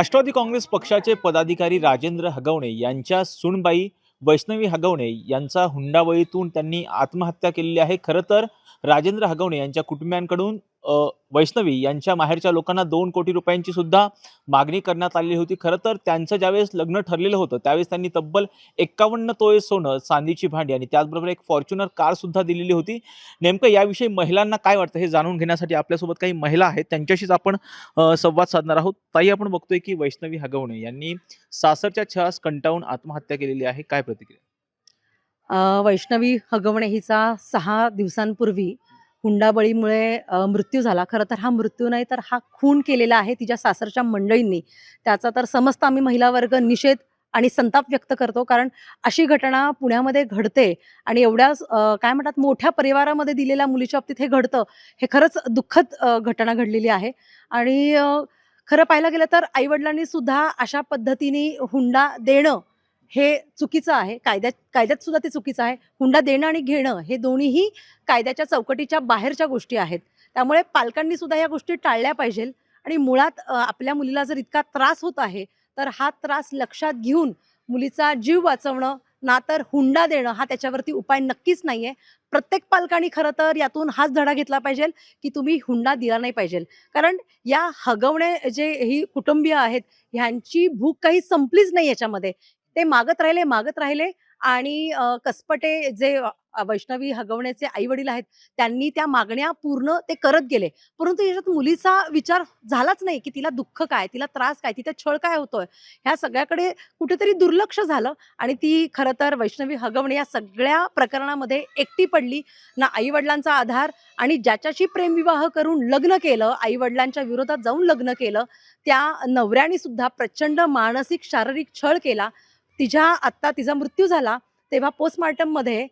राष्ट्रवादी काँग्रेस पक्षाचे पदाधिकारी राजेंद्र हगवणे यांच्या सुनबाई वैष्णवी हगवणे यांचा हुंडाबळीतून त्यांनी आत्महत्या केलेली आहे. खरं तर राजेंद्र हगवणे यांच्या कुटुंबियांकडून वैष्णवी यांच्या माहेरच्या लोकांना दोन कोटी रुपयांची सुद्धा मागणी करण्यात आलेली होती. खरं तर त्यांचं ज्यावेळेस लग्न ठरलेलं होतं त्यावेळेस त्यांनी तब्बल एक्कावन्न तोळे सोनं चांदीची भांडी आणि त्याचबरोबर एक फॉर्च्युनर कार सुद्धा दिलेली होती. नेमकं याविषयी महिलांना काय वाटतं हे जाणून घेण्यासाठी आपल्यासोबत काही महिला आहेत. त्यांच्याशीच आपण संवाद साधणार आहोत. ताई आपण बघतोय की वैष्णवी हगवणे यांनी सासरच्या छळास कंटाळून आत्महत्या केलेली आहे. काय प्रतिक्रिया? वैष्णवी हगवणे हिचा सहा दिवसांपूर्वी हुंडाबळीमुळे मृत्यू झाला. खरं तर हा मृत्यू नाही तर हा खून केलेला आहे तिच्या सासरच्या मंडळींनी. त्याचा तर समस्त आम्ही महिला वर्ग निषेध आणि संताप व्यक्त करतो कारण अशी घटना पुण्यामध्ये घडते आणि एवढ्या काय म्हणतात मोठ्या परिवारामध्ये दिलेल्या मुलीच्या बाबतीत हे घडतं हे खरंच दुःखद घटना घडलेली आहे. आणि खरं पाहायला गेलं तर आईवडिलांनी सुद्धा अशा पद्धतीने हुंडा देणं हे चुकीचं आहे कायद्यात कायद्यात सुद्धा ते चुकीचं आहे. हुंडा देणं आणि घेणं हे दोन्हीही कायद्याच्या चौकटीच्या बाहेरच्या गोष्टी आहेत. त्यामुळे पालकांनी सुद्धा या गोष्टी टाळल्या पाहिजेल आणि मुळात आपल्या मुलीला जर इतका त्रास होत आहे तर हा त्रास लक्षात घेऊन मुलीचा जीव वाचवणं ना तर हुंडा देणं हा त्याच्यावरती उपाय नक्कीच नाहीये. प्रत्येक पालकांनी खरं तर यातून हाच धडा घेतला पाहिजे की तुम्ही हुंडा दिला नाही पाहिजे. कारण या हगवणे जे ही कुटुंबीय आहेत ह्यांची भूक काही संपलीच नाही याच्यामध्ये. ते मागत राहिले मागत राहिले आणि कसपटे जे वैष्णवी हगवण्याचे आई वडील आहेत त्यांनी त्या मागण्या पूर्ण ते करत गेले. परंतु याच्यात मुलीचा विचार झालाच नाही की तिला दुःख काय तिला त्रास काय तिचा छळ काय होतोय? ह्या सगळ्याकडे कुठेतरी दुर्लक्ष झालं आणि ती खरं तर वैष्णवी हगवणे या सगळ्या प्रकरणामध्ये एकटी पडली. ना आई वडिलांचा आधार आणि ज्याच्याशी प्रेमविवाह करून लग्न केलं आई वडिलांच्या विरोधात जाऊन लग्न केलं त्या नवऱ्याने सुद्धा प्रचंड मानसिक शारीरिक छळ केला. तिच्या आत्ता तिचा मृत्यू झाला तेव्हा पोस्टमार्टममध्ये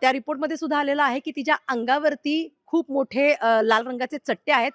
त्या रिपोर्टमध्ये सुद्धा आलेलं आहे की तिच्या अंगावरती खूप मोठे लाल रंगाचे चट्टे आहेत.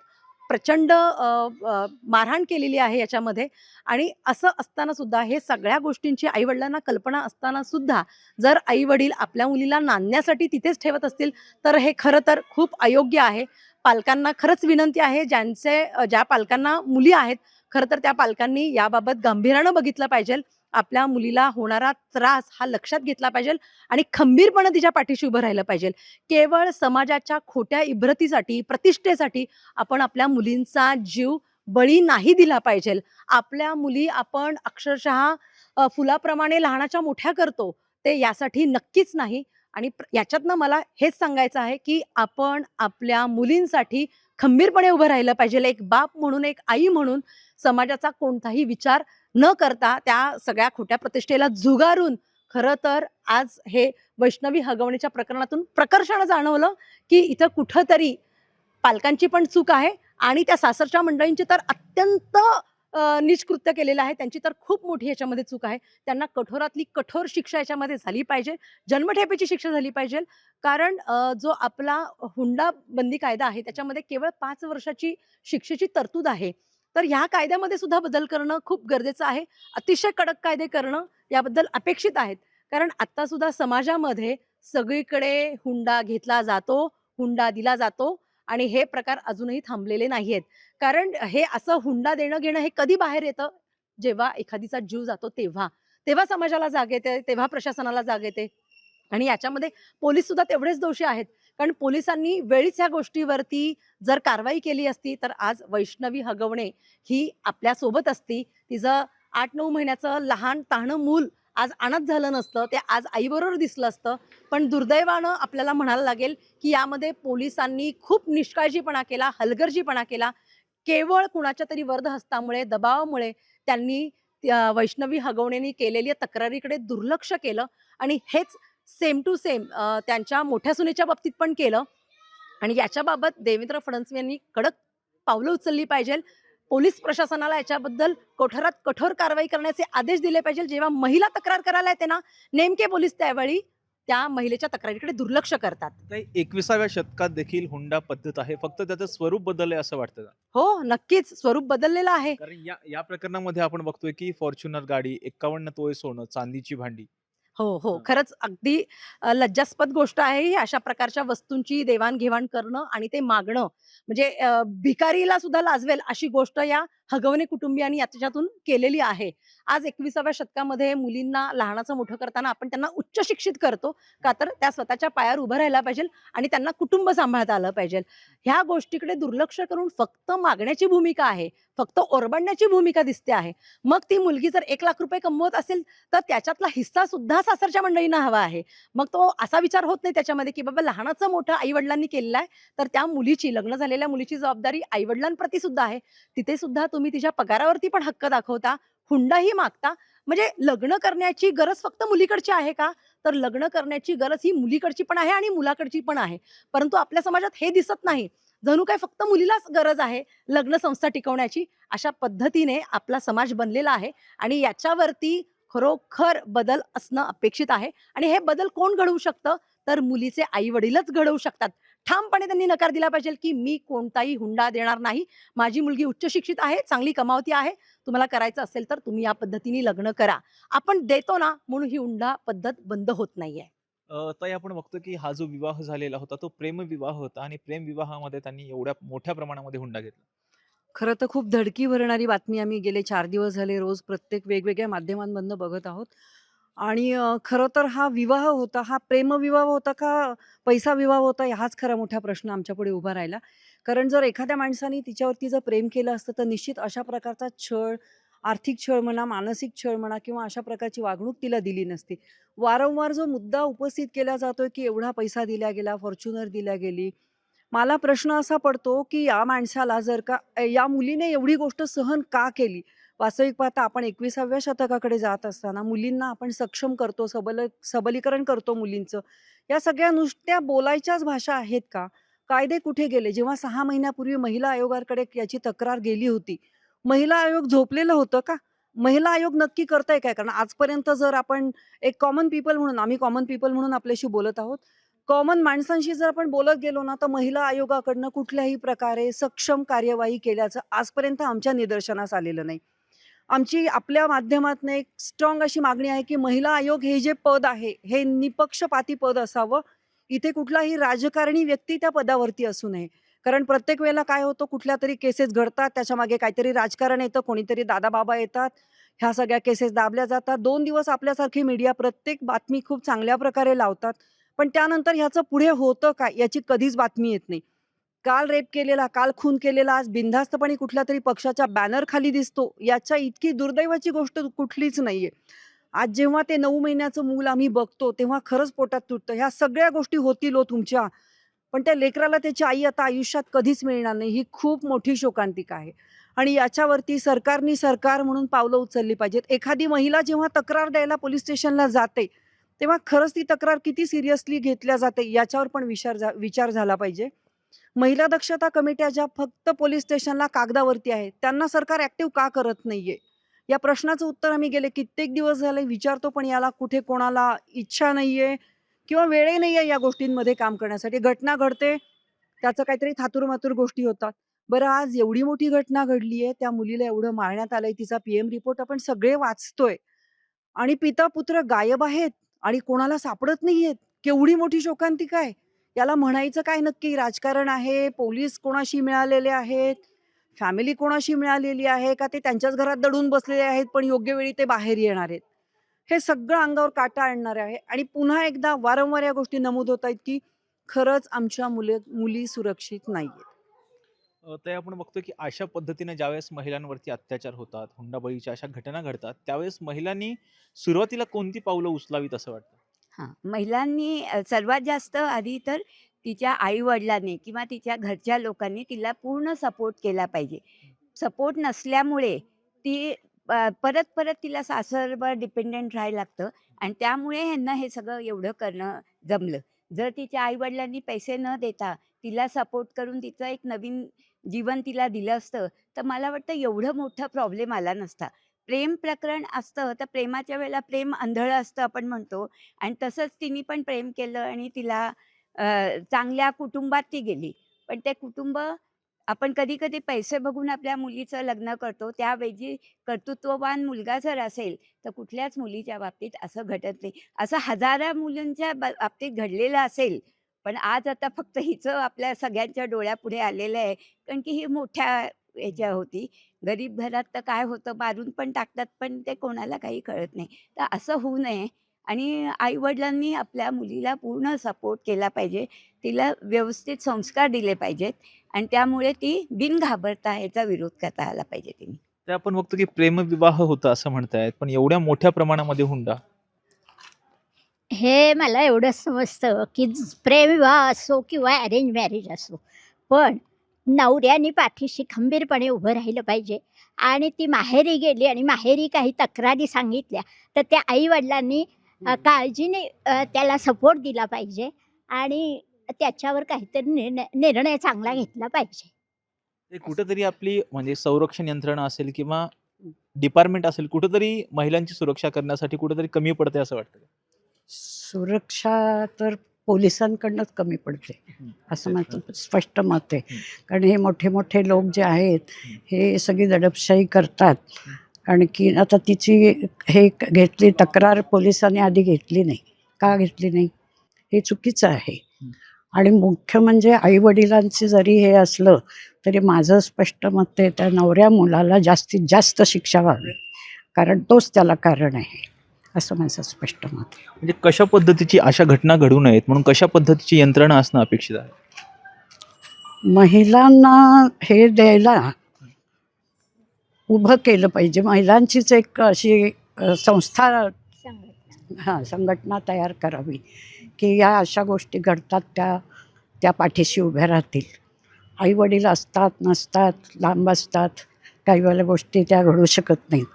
प्रचंड मारहाण केलेली आहे याच्यामध्ये. आणि असं असताना सुद्धा हे सगळ्या गोष्टींची आईवडिलांना कल्पना असताना सुद्धा जर आई वडील आपल्या मुलीला नांदण्यासाठी तिथेच ठेवत असतील तर हे खरं तर खूप अयोग्य आहे. पालकांना खरंच विनंती आहे ज्यांचे ज्या पालकांना मुली आहेत खरं तर त्या पालकांनी याबाबत गांभीर्यानं बघितलं पाहिजे आपल्या मुलीला होणारा त्रास हा लक्षात घेतला पाहिजे आणि खंबीरपणे तिच्या पाठीशी उभं राहिलं पाहिजे. केवळ समाजाच्या खोट्या इब्रतीसाठी प्रतिष्ठेसाठी आपण आपल्या मुलींचा जीव बळी नाही दिला पाहिजे. आपल्या मुली आपण अक्षरशः फुलाप्रमाणे लहानाच्या मोठ्या करतो ते यासाठी नक्कीच नाही. आणि प्र- याच्यातनं मला हेच सांगायचं आहे की आपण आपल्या मुलींसाठी खंबीरपणे उभं राहिलं पाहिजे. एक बाप म्हणून एक आई म्हणून समाजाचा कोणताही विचार न करता त्या सगळ्या खोट्या प्रतिष्ठेला झुगारून खरं तर आज हे वैष्णवी हगवणीच्या प्रकरणातून प्रकर्षानं जाणवलं की इथं कुठंतरी पालकांची पण चूक आहे आणि त्या सासरच्या मंडळींची तर अत्यंत निष्कृत्य केलेलं आहे. त्यांची तर खूप मोठी याच्यामध्ये चूक आहे. त्यांना कठोरातली कठोर शिक्षा याच्यामध्ये झाली पाहिजे. जन्मठेपेची शिक्षा झाली पाहिजे. कारण जो आपला हुंडा बंदी कायदा आहे त्याच्यामध्ये केवळ पाच वर्षाची शिक्षेची तरतूद आहे. तर ह्या कायद्यामध्ये सुद्धा बदल करणं खूप गरजेचं आहे. अतिशय कडक कायदे करणं याबद्दल अपेक्षित आहेत. कारण आता सुद्धा समाजामध्ये सगळीकडे हुंडा घेतला जातो हुंडा दिला जातो आणि हे प्रकार अजूनही थांबलेले नाहीयेत. कारण हे असं हुंडा देणं घेणं हे कधी बाहेर येतं? जेव्हा एखादीचा जीव जातो तेव्हा. तेव्हा समाजाला जाग येते तेव्हा प्रशासनाला जाग येते. आणि याच्यामध्ये पोलीस सुद्धा तेवढेच दोषी आहेत. कारण पोलिसांनी वेळीच ह्या गोष्टीवरती जर कारवाई केली असती तर आज वैष्णवी हगवणे ही आपल्यासोबत असती. तिचं आठ नऊ महिन्याचं लहान ताहणं मूल आज अनाथ झालं नसतं ते आज आईबरोबर दिसलं असतं. पण दुर्दैवानं आपल्याला म्हणायला लागेल की यामध्ये पोलिसांनी खूप निष्काळजीपणा केला हलगर्जीपणा केला. केवळ कुणाच्या तरी वर्धहस्तामुळे दबावामुळे त्यांनी वैष्णवी हगवणेनी केलेल्या तक्रारीकडे दुर्लक्ष केलं. आणि हेच सेम टू सेम त्यांच्या मोठ्या सुनेच्या बाबतीत पण केलं. आणि याच्याबाबत देवेंद्र फडणवीस यांनी कडक पावलं उचलली पाहिजे. पोलीस प्रशासनाला याच्याबद्दल कठोरात कठोर कारवाई करण्याचे आदेश दिले पाहिजे. जेव्हा महिला तक्रार करायला येते ना नेमके पोलीस त्यावेळी त्या महिलेच्या तक्रारीकडे दुर्लक्ष करतात. एकविसाव्या शतकात देखील हुंडा पद्धत आहे. फक्त त्याचं स्वरूप बदललंय असं वाटतं? हो नक्कीच स्वरूप बदललेलं आहे. कारण या या प्रकरणामध्ये आपण बघतोय की फॉर्च्युनर गाडी एक्कावन्न तोळे सोनं चांदीची भांडी हो हो. खरंच अगदी लज्जास्पद गोष्ट आहे ही अशा प्रकारच्या वस्तूंची देवाणघेवाण करणं आणि ते मागणं म्हणजे भिकारीला सुद्धा लाजवेल अशी गोष्ट या हगवणे कुटुंबियांनी याच्यातून केलेली आहे. आज एकविसाव्या शतकामध्ये मुलींना लहानाचं मोठं करताना आपण त्यांना उच्च शिक्षित करतो का तर त्या स्वतःच्या पायावर उभं राहायला पाहिजे आणि त्यांना कुटुंब सांभाळता आलं पाहिजे. ह्या गोष्टीकडे दुर्लक्ष करून फक्त मागण्याची भूमिका आहे फक्त ओरबडण्याची भूमिका दिसते आहे. मग ती मुलगी जर एक लाख रुपये कमवत असेल तर त्याच्यातला हिस्सा सुद्धा सासरच्या मंडळींना हवा आहे. मग तो असा विचार होत नाही त्याच्यामध्ये की बाबा लहानाचं मोठं आई वडिलांनी केलेलं आहे तर त्या मुलीची लग्न झालेल्या मुलीची जबाबदारी आई वडिलांप्रती सुद्धा आहे. तिथे सुद्धा तुम्ही तिच्या पगारावरती पण हक्क दाखवता हुंडाही मागता. म्हणजे लग्न करण्याची गरज फक्त मुलीकडची आहे का? तर लग्न करण्याची गरज ही मुलीकडची पण आहे आणि मुलाकडची पण आहे. परंतु आपल्या समाजात हे दिसत नाही. जणू काय फक्त मुलीलाच गरज आहे लग्न संस्था टिकवण्याची. अशा पद्धतीने आपला समाज बनलेला आहे आणि याच्यावरती खरोखर बदल असणं अपेक्षित आहे. आणि हे बदल कोण घडवू शकतं? तर मुलीचे आई वडीलच घडवू शकतात. ठामपणे त्यांनी नकार दिला पाहिजे की मी कोणताही हुंडा देणार नाही. माझी मुलगी उच्च शिक्षित आहे चांगली कमावती आहे. तुम्हाला करायचं असेल तर तुम्ही या पद्धतीने लग्न करा. आपण देतो ना म्हणून ही हुंडा पद्धत बंद होत नाहीये. अ, ताई आपण बघतो की हा जो विवाह झालेला होता तो प्रेमविवाह होता आणि प्रेमविवाहामध्ये त्यांनी एवढ्या मोठ्या प्रमाणामध्ये हुंडा घेतला. खरं तर खूप धडकी भरणारी बातमी आम्ही गेले चार दिवस झाले रोज प्रत्येक वेगवेगळ्या माध्यमांमधनं बघत आहोत. आणि खरं तर हा विवाह होता हा प्रेमविवाह होता का पैसा विवाह होता हाच खरा मोठा प्रश्न आमच्यापुढे उभा राहिला. कारण जर एखाद्या माणसाने तिच्यावरती जर प्रेम केलं असतं तर निश्चित अशा प्रकारचा छळ आर्थिक छळ म्हणा मानसिक छळ म्हणा किंवा अशा प्रकारची वागणूक तिला दिली नसती. वारंवार जो मुद्दा उपस्थित केला जातोय की एवढा पैसा दिला गेला फॉर्च्युनर दिल्या गेली. मला प्रश्न असा पडतो की या माणसाला जर का या मुलीने एवढी गोष्ट सहन का केली? वास्तविक पाहता आपण एकविसाव्या शतकाकडे जात असताना मुलींना आपण सक्षम करतो सबल सबलीकरण करतो मुलींचं. या सगळ्या नुसत्या बोलायच्याच भाषा आहेत का? कायदे कुठे गेले? जेव्हा सहा महिन्यापूर्वी महिला आयोगाकडे याची तक्रार गेली होती महिला आयोग झोपलेलं होतं का? महिला आयोग नक्की करताय काय? कारण आजपर्यंत जर आपण एक कॉमन पीपल म्हणून आम्ही कॉमन पीपल म्हणून आपल्याशी बोलत आहोत कॉमन माणसांशी जर आपण बोलत गेलो ना तर महिला आयोगाकडनं कुठल्याही प्रकारे सक्षम कार्यवाही केल्याचं आजपर्यंत आमच्या निदर्शनास आलेलं नाही. आमची आपल्या माध्यमातून एक स्ट्रॉंग अशी मागणी आहे की महिला आयोग हे जे पद आहे हे निपक्षपाती पद असावं. इथे कुठलाही राजकारणी व्यक्ती त्या पदावरती असू नये. कारण प्रत्येक वेळेला काय होतं कुठल्या तरी केसेस घडतात त्याच्यामागे काहीतरी राजकारण येतं कोणीतरी दादाबाबा येतात ह्या सगळ्या केसेस दाबल्या जातात. दोन दिवस आपल्यासारखी मीडिया प्रत्येक बातमी खूप चांगल्या प्रकारे लावतात. पण त्यानंतर ह्याचं पुढे होतं काय याची कधीच बातमी येत नाही. काल रेप केलेला काल खून केलेला आज बिनधास्तपणे कुठल्या तरी पक्षाच्या बॅनर खाली दिसतो याच्या इतकी दुर्दैवाची गोष्ट कुठलीच नाहीये. आज जेव्हा ते नऊ महिन्याचं मूल आम्ही बघतो तेव्हा खरंच पोटात तुटतं. ह्या सगळ्या गोष्टी होतील हो तुमच्या पण त्या लेकराला त्याची आई आता आयुष्यात कधीच मिळणार नाही ही खूप मोठी शोकांतिका आहे. आणि याच्यावरती सरकारनी सरकार म्हणून पावलं उचलली पाहिजेत. एखादी महिला जेव्हा तक्रार द्यायला पोलीस स्टेशनला जाते तेव्हा खरंच ती तक्रार किती सिरियसली घेतल्या जाते याच्यावर पण विचार झा विचार झाला पाहिजे. महिला दक्षता कमिट्या ज्या फक्त पोलीस स्टेशनला कागदावरती आहेत त्यांना सरकार ऍक्टिव्ह का करत नाहीये? या प्रश्नाचं उत्तर आम्ही गेले कित्येक दिवस झाले विचारतो पण याला कुठे कोणाला इच्छा नाहीये किंवा वेळही नाहीये या गोष्टींमध्ये काम करण्यासाठी. घटना घडते त्याचं काहीतरी थातुरमातुर गोष्टी होतात. बरं आज एवढी मोठी घटना घडली आहे त्या मुलीला एवढं मारण्यात आलंय तिचा पीएम रिपोर्ट आपण सगळे वाचतोय. आणि पिता पुत्र गायब आहेत आणि कोणाला सापडत नाहीयेत. केवढी मोठी शोकांतिका आहे. याला म्हणायचं काय नक्की? राजकारण आहे पोलीस कोणाशी मिळालेले आहेत? फॅमिली कोणाशी मिळालेली आहे? का ते त्यांच्याच घरात दडून बसलेले आहेत पण योग्य वेळी ते बाहेर येणार आहेत? हे सगळं अंगावर काटा आणणार आहे आणि पुन्हा एकदा वारंवार या गोष्टी नमूद होत आहेत की खरंच आमच्या मुले मुली सुरक्षित नाहीयेत. ते आपण बघतो की अशा पद्धतीने ज्यावेळेस महिलांवरती अत्याचार होतात हुंडाबळीच्या अशा घटना घडतात त्यावेळेस महिलांनी सुरुवातीला कोणती पावलं उचलावीत असं वाटतं? हां महिलांनी अ, सर्वात जास्त आधी तर तिच्या आई वडिलांनी किंवा तिच्या घरच्या लोकांनी तिला पूर्ण सपोर्ट केला पाहिजे. सपोर्ट नसल्यामुळे ती अ, परत परत तिला सासरवर डिपेंडेंट राहायला लागतं आणि त्यामुळे ह्यांना हे सगळं एवढं करणं जमलं. जर तिच्या आई वडिलांनी पैसे न देता तिला सपोर्ट करून तिचं एक नवीन जीवन तिला दिलं असतं तर मला वाटतं एवढं मोठं प्रॉब्लेम आला नसता. प्रेम प्रकरण असतं तर प्रेमाच्या वेळेला प्रेम आंधळं असतं आपण म्हणतो. आणि तसंच तिने पण प्रेम केलं आणि तिला चांगल्या कुटुंबात ती गेली. पण ते कुटुंब आपण कधी कधी पैसे बघून आपल्या मुलीचं लग्न करतो त्यावेळी कर्तृत्ववान मुलगा जर असेल तर कुठल्याच मुलीच्या बाबतीत असं घडत नाही. असं हजारा मुलींच्या बा- बाबतीत घडलेलं असेल पण आज आता फक्त हिचं आपल्या सगळ्यांच्या डोळ्यापुढे आलेलं आहे कारण की ही मोठ्या याच्या होती. गरीब घरात तर काय होतं मारून पण टाकतात पण ते कोणाला काही कळत नाही. तर असं होऊ नये आणि आईवडिलांनी आपल्या मुलीला पूर्ण सपोर्ट केला पाहिजे. तिला व्यवस्थित संस्कार दिले पाहिजेत आणि त्यामुळे ती बिन घाबरता याचा विरोध करता आला पाहिजे तिने. ते आपण बघतो की प्रेमविवाह होता असं म्हणतायत पण एवढ्या मोठ्या प्रमाणामध्ये हुंडा? हे मला एवढं समजतं की प्रेमविवाह असो किंवा अरेंज मॅरेज असो पण नवऱ्याने पाठीशी खंबीरपणे उभं राहिलं पाहिजे. आणि ती माहेरी गेली आणि माहेरी काही तक्रारी सांगितल्या तर त्या आईवडिलांनी काळजीने त्याला सपोर्ट दिला पाहिजे आणि त्याच्यावर काहीतरी निर्णय निर्णय चांगला घेतला पाहिजे. कुठेतरी आपली म्हणजे संरक्षण यंत्रणा असेल किंवा डिपार्टमेंट असेल कुठेतरी महिलांची सुरक्षा करण्यासाठी कुठेतरी कमी पडते असं वाटतं सुरक्षा तर पोलिसांकडनंच कमी पडते. असं माझं स्पष्ट मत आहे. कारण हे मोठे मोठे लोक जे आहेत हे सगळी दडपशाही करतात. आणखी आता तिची हे घेतली तक्रार पोलिसांनी आधी घेतली नाही. का घेतली नाही? हे चुकीचं आहे. आणि मुख्य म्हणजे आईवडिलांचे जरी हे असलं तरी माझं स्पष्ट मत आहे त्या नवऱ्या मुलाला जास्तीत जास्त शिक्षा व्हावी. कारण तोच त्याला कारण आहे. असं माझं स्पष्ट मत आहे. म्हणजे कशा पद्धतीची अशा घटना घडू नयेत म्हणून कशा पद्धतीची यंत्रणा असणं अपेक्षित आहे? महिलांना हे द्यायला उभं केलं पाहिजे. महिलांचीच एक अशी अ, संस्था हां संघटना तयार करावी की या अशा गोष्टी घडतात त्या त्या पाठीशी उभ्या राहतील. आईवडील असतात नसतात लांब असतात काही वेळेला गोष्टी त्या घडू शकत नाहीत.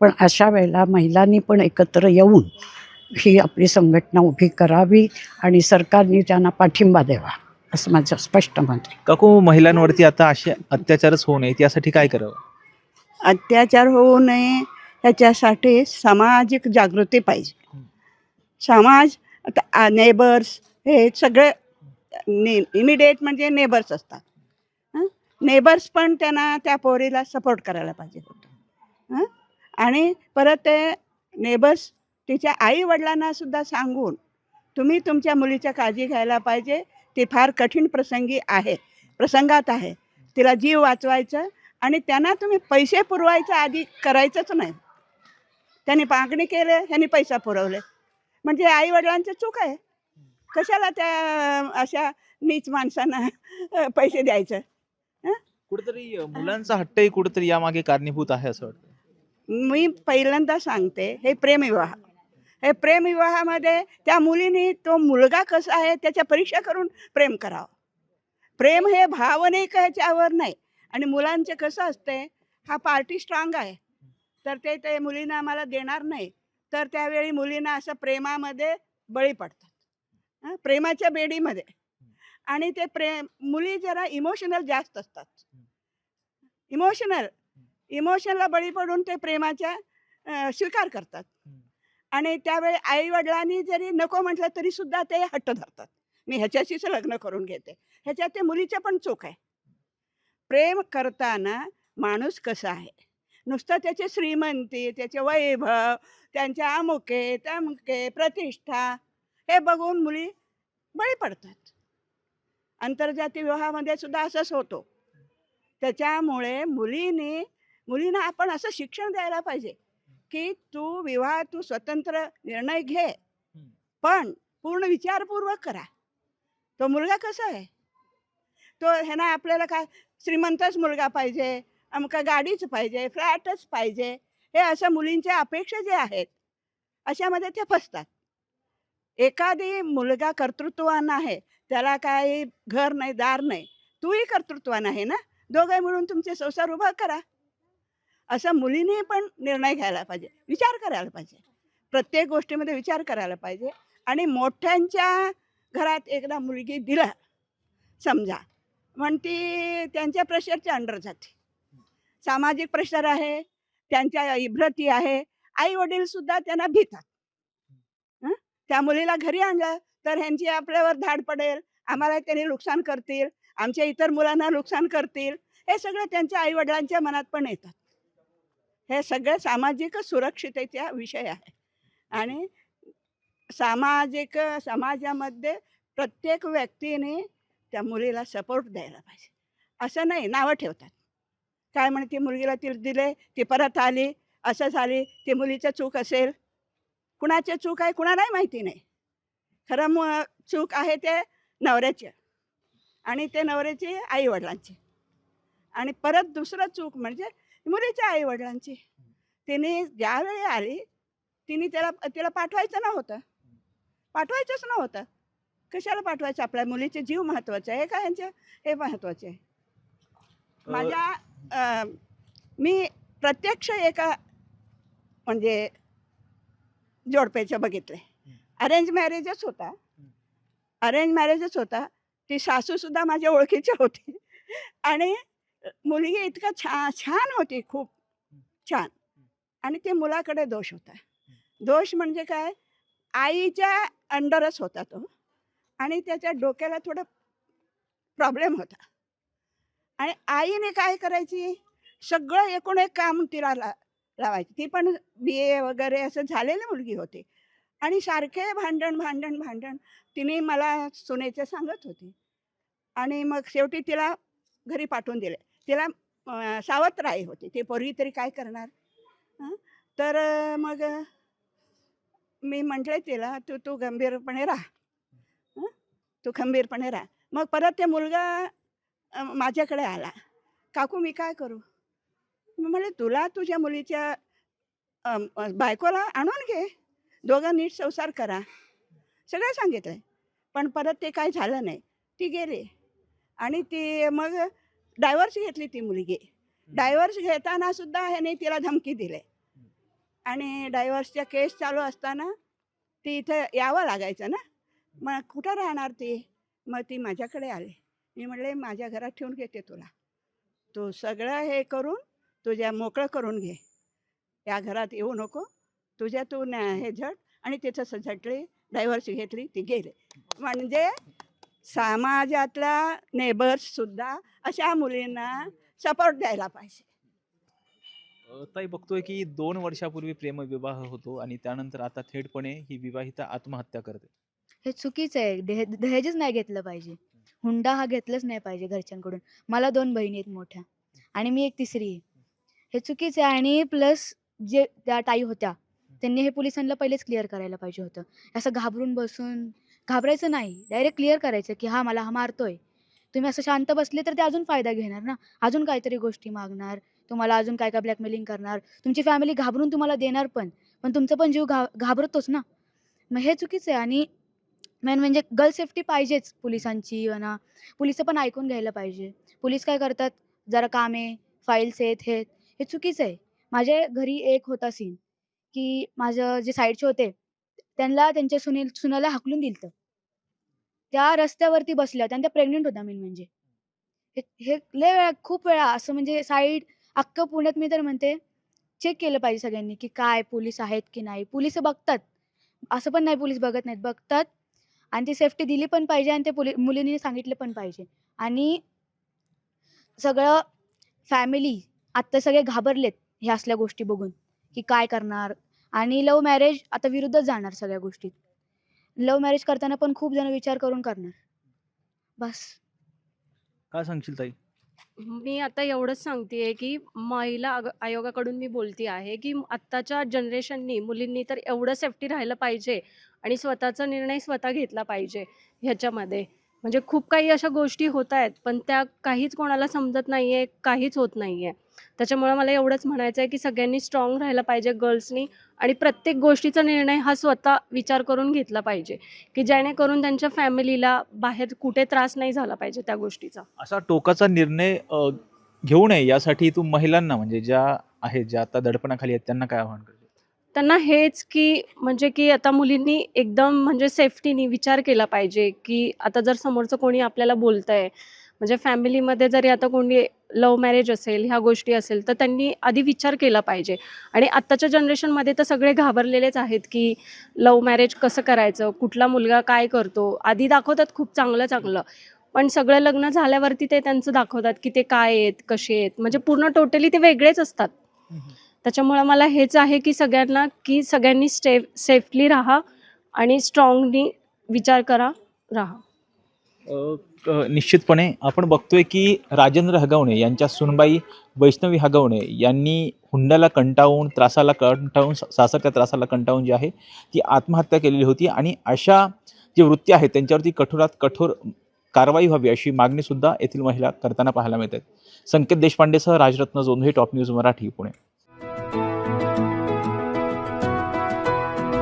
पण अशा वेळेला महिलांनी पण एकत्र येऊन ही आपली संघटना उभी करावी आणि सरकारने त्यांना पाठिंबा द्यावा असं माझं स्पष्ट मत आहे. काकू महिलांवरती आता असे अत्याचारच होऊ नयेत यासाठी काय करावं? अत्याचार होऊ नये ह्याच्यासाठी सामाजिक जागृती पाहिजे. समाज आता नेबर्स हे सगळे ने इमिडिएट म्हणजे नेबर्स असतात. नेबर्स पण त्यांना त्या पोरीला सपोर्ट करायला पाहिजे होतं. हं? आणि परत ते नेबर्स तिच्या आई वडिलांना सुद्धा सांगून तुम्ही तुमच्या मुलीच्या काळजी घ्यायला पाहिजे. ती फार कठीण प्रसंगी आहे प्रसंगात आहे. तिला जीव वाचवायचं आणि त्यांना तुम्ही पैसे पुरवायचं आधी करायचंच नाही. त्यांनी मागणी केले ह्यांनी पैसा पुरवले. म्हणजे आई वडिलांची चूक आहे. कशाला त्या अशा नीच माणसांना पैसे द्यायचं? कुठेतरी मुलांचा हट्टही कुठेतरी यामागे कारणीभूत आहे असं वाटतं. मी पहिल्यांदा सांगते हे प्रेमविवाह हे प्रेमविवाहामध्ये त्या मुलीने तो मुलगा कसा आहे त्याच्या परीक्षा करून प्रेम करावं. प्रेम हे भावनिक ह्याच्यावर नाही. आणि मुलांचे कसं असते हा पार्टी स्ट्रॉंग आहे. तर ते ते मुलींना आम्हाला देणार नाही. तर त्यावेळी मुलींना असं प्रेमामध्ये बळी पडतात. प्रेमाच्या बेडीमध्ये. आणि ते प्रेम मुली जरा इमोशनल जास्त असतात. इमोशनल इमोशनला बळी पडून ते प्रेमाच्या स्वीकार करतात. आणि त्यावेळी आई वडिलांनी जरी नको म्हटलं तरी सुद्धा ते हट्ट धरतात. मी ह्याच्याशीच लग्न करून घेते. ह्याच्यात ते मुलीचं पण चूक आहे. प्रेम करताना माणूस कसा आहे? नुसतं त्याचे श्रीमंती त्याचे वैभव त्यांच्या अमुके तमुके प्रतिष्ठा हे बघून मुली बळी पडतात. आंतरजातीय विवाहामध्ये सुद्धा असंच होतो. त्याच्यामुळे मुलीने मुलींना आपण असं शिक्षण द्यायला पाहिजे की तू विवाह तू स्वतंत्र निर्णय घे पण पूर्ण विचारपूर्वक करा. तो मुलगा कसा आहे? तो ह्याना आपल्याला काय श्रीमंतच मुलगा पाहिजे अमुका गाडीच पाहिजे फ्लॅटच पाहिजे हे असं मुलींच्या अपेक्षा जे आहेत अशामध्ये ते फसतात. एखादी मुलगा कर्तृत्वान आहे त्याला काही घर नाही दार नाही तूही कर्तृत्वान आहे ना? दोघे मिळून तुमचे संसार उभा करा. असं मुलीने पण निर्णय घ्यायला पाहिजे. विचार करायला पाहिजे. प्रत्येक गोष्टीमध्ये विचार करायला पाहिजे. आणि मोठ्यांच्या घरात एकदा मुलगी दिला समजा म्हणती ती त्यांच्या प्रेशरच्या अंडर जाते. सामाजिक प्रेशर आहे त्यांच्या इभ्रती आहे आई वडील सुद्धा त्यांना भीतात. त्या मुलीला घरी आणलं तर ह्यांची आपल्यावर धाड पडेल आम्हाला त्यांनी नुकसान करतील आमच्या इतर मुलांना नुकसान करतील. हे सगळं त्यांच्या आई वडिलांच्या मनात पण येतात. हे सगळं सामाजिक सुरक्षिततेचा विषय आहे. आणि सामाजिक समाजामध्ये प्रत्येक व्यक्तीने त्या मुलीला सपोर्ट द्यायला पाहिजे. असं नाही नावं ठेवतात. काय म्हणते मुलगीला ती दिले ती परत आली असं झाली ती मुलीचं चूक असेल. कुणाची चूक आहे कुणालाही माहिती नाही. खरं मग चूक आहे ते नवऱ्याची. आणि ते नवऱ्याची आईवडिलांची. आणि परत दुसरं चूक म्हणजे मुलीच्या आईवडिलांची. तिने ज्यावेळी आली तिने त्याला तिला पाठवायचं नव्हतं. पाठवायचंच नव्हतं. कशाला पाठवायचं? आपल्या मुलीचे जीव महत्त्वाचे आहे का ह्यांचे हे महत्त्वाचे आहे. माझ्या मी प्रत्यक्ष एका म्हणजे जोडपेचं बघितले. अरेंज मॅरेजच होता. अरेंज मॅरेजच होता. ती सासूसुद्धा माझ्या ओळखीची होती. आणि मुलगी इतका छान छान होती खूप. छान. आणि ते मुलाकडे दोष होता. दोष म्हणजे काय? आईच्या अंडरच होता तो. आणि त्याच्या डोक्याला थोडं प्रॉब्लेम होता. आणि आईने काय करायची? सगळं एकूण एक काम तिला ला लावायची. ती पण बी ए वगैरे असं झालेली मुलगी होती. आणि सारखे भांडण भांडण भांडण तिने मला सुनेचे सांगत होती. आणि मग शेवटी तिला घरी पाठवून दिले. तिला सावत्र आई होती. ते पोरगी तरी काय करणार? तर मग मी म्हटले तिला तू तू गंभीरपणे राहा. तू खंबीरपणे राहा. मग परत ते मुलगा माझ्याकडे आला. काकू मी काय करू? मी म्हटलं तुला तुझ्या मुलीच्या बायकोला आणून घे. दोघं नीट संसार करा. सगळं सांगितलं पण परत ते काय झालं नाही. ती गेली. आणि ती मग डायव्हर्स घेतली ती मुलगी. डायव्हर्स घेताना सुद्धा ह्याने तिला धमकी दिली. आणि डायव्हर्सच्या केस चालू असताना ती इथं यावं लागायचं ना? मग कुठं राहणार ती? मग ती माझ्याकडे आली. मी म्हणले माझ्या घरात ठेवून घेते तुला. तू सगळं हे करून तुझ्या मोकळं करून घे. या घरात येऊ नको. तुझ्या तू हे झट. आणि तिथं झटली डायव्हर्स घेतली ती गेले. म्हणजे समाजातल्या नेबर्ससुद्धा अशा मुलींना सपोर्ट द्यायला पाहिजे. ताई बघतोय की दोन वर्षापूर्वी प्रेमविवाह होतो आणि त्यानंतर आता थेटपणे ही विवाहिता आत्महत्या करते. हे चुकीचं आहे. दहे दहेजच नाही घेतलं पाहिजे. हुंडा हा घेतलंच नाही पाहिजे घरच्यांकडून. मला दोन बहिणी आहेत मोठ्या आणि मी एक तिसरी आहे. हे चुकीचं आहे आणि प्लस जे त्या ताई होत्या त्यांनी हे पोलिसांना पहिलेच क्लिअर करायला पाहिजे होतं. असं घाबरून बसून घाबरायचं नाही. डायरेक्ट क्लिअर करायचं की हा मला हा मारतोय. तुम्ही असं शांत बसले तर ते अजून फायदा घेणार ना? अजून काहीतरी गोष्टी मागणार तुम्हाला अजून काय काय ब्लॅकमेलिंग करणार. तुमची फॅमिली घाबरून तुम्हाला देणार पण पण तुमचं पण जीव घा घाबरतोच ना? मग हे चुकीचं आहे आणि मेन म्हणजे गर्ल सेफ्टी पाहिजेच पोलिसांची म्हणा. पोलिसं पण ऐकून घ्यायला पाहिजे. पोलीस काय करतात? जरा कामे फाईल्स आहेत हे हे चुकीचं आहे. माझ्या घरी एक होता सीन की माझं जे साईडचे होते त्यांना त्यांच्या सुनील सुनाला हाकलून दिलं त्या रस्त्यावरती बसल्या आणि त्या प्रेग्नेंट होत्या मेन म्हणजे. हे हे लय वेळा खूप वेळा असं म्हणजे साईड अख्खं पुण्यात मी तर म्हणते चेक केलं पाहिजे सगळ्यांनी की काय पोलीस आहेत की नाही. पोलीस बघतात. असं पण नाही पोलीस बघत नाहीत. बघतात. आणि ती सेफ्टी दिली पण पाहिजे आणि ते पोली मुलींनी सांगितलं पण पाहिजे. आणि सगळं फॅमिली आत्ता सगळे घाबरलेत ह्या असल्या गोष्टी बघून की काय करणार? आणि लव्ह मॅरेज आता विरुद्धच जाणार सगळ्या गोष्टीत. लव्ह मॅरेज करताना पण खूप जण विचार करून करणार. बस. काय सांगशील ताई? मी आता एवढंच सांगतेय की महिला आग- आयोगाकडून मी बोलती आहे की आत्ताच्या जनरेशननी मुलींनी तर एवढं सेफ्टी राहिलं पाहिजे आणि स्वतःचा निर्णय स्वतः घेतला पाहिजे ह्याच्यामध्ये. म्हणजे खूप काही अशा गोष्टी होत आहेत पण त्या काहीच कोणाला समजत नाही आहे काहीच होत नाही आहे त्याच्यामुळे मला एवढंच म्हणायचं आहे की सगळ्यांनी स्ट्रॉंग राहायला पाहिजे गर्ल्सनी आणि प्रत्येक गोष्टीचा निर्णय हा स्वतः विचार करून घेतला पाहिजे की जेणेकरून त्यांच्या फॅमिलीला बाहेर कुठे त्रास नाही झाला पाहिजे त्या गोष्टीचा. असा टोकाचा निर्णय घेऊ नये यासाठी तू महिलांना म्हणजे ज्या आहेत ज्या आता दडपणाखाली आहेत त्यांना काय आव्हान कर त्यांना हेच की म्हणजे की आता मुलींनी एकदम म्हणजे सेफ्टीनी विचार केला पाहिजे की आता जर समोरचं कोणी आपल्याला बोलतंय म्हणजे फॅमिलीमध्ये जरी आता कोणी लव्ह मॅरेज असेल ह्या गोष्टी असेल तर त्यांनी आधी विचार केला पाहिजे. आणि आत्ताच्या जनरेशनमध्ये तर सगळे घाबरलेलेच आहेत की लव्ह मॅरेज कसं करायचं कुठला मुलगा काय करतो आधी दाखवतात खूप चांगलं चांगलं. पण सगळं लग्न झाल्यावरती ते त्यांचं दाखवतात की ते काय आहेत कसे आहेत म्हणजे पूर्ण टोटली ते वेगळेच असतात. त्याच्यामुळं मला हेच आहे की सगळ्यांना की सगळ्यांनी स्टे सेफली राहा आणि स्ट्रॉंगली विचार करा राहा. क- निश्चितपणे आपण बघतोय की राजेंद्र हगवणे यांच्या सुनबाई वैष्णवी हगवणे यांनी हुंड्याला कंटाळून त्रासाला कंटाळून सासरच्या त्रासाला कंटाळून जी आहे ती आत्महत्या केलेली होती आणि अशा जे वृत्ती आहेत त्यांच्यावरती कठोरात कठोर कारवाई व्हावी अशी मागणीसुद्धा येथील महिला करताना पाहायला मिळत आहेत. संकेत देशपांडेसह राजरत्न जोंधे टॉप न्यूज मराठी पुणे.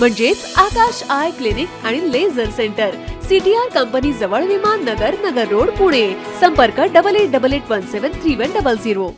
म्हणजेच आकाश आय क्लिनिक आणि लेझर सेंटर. सीटीआर कंपनी जवळ विमान नगर नगर रोड पुणे. संपर्क double eight double eight one seven three one double zero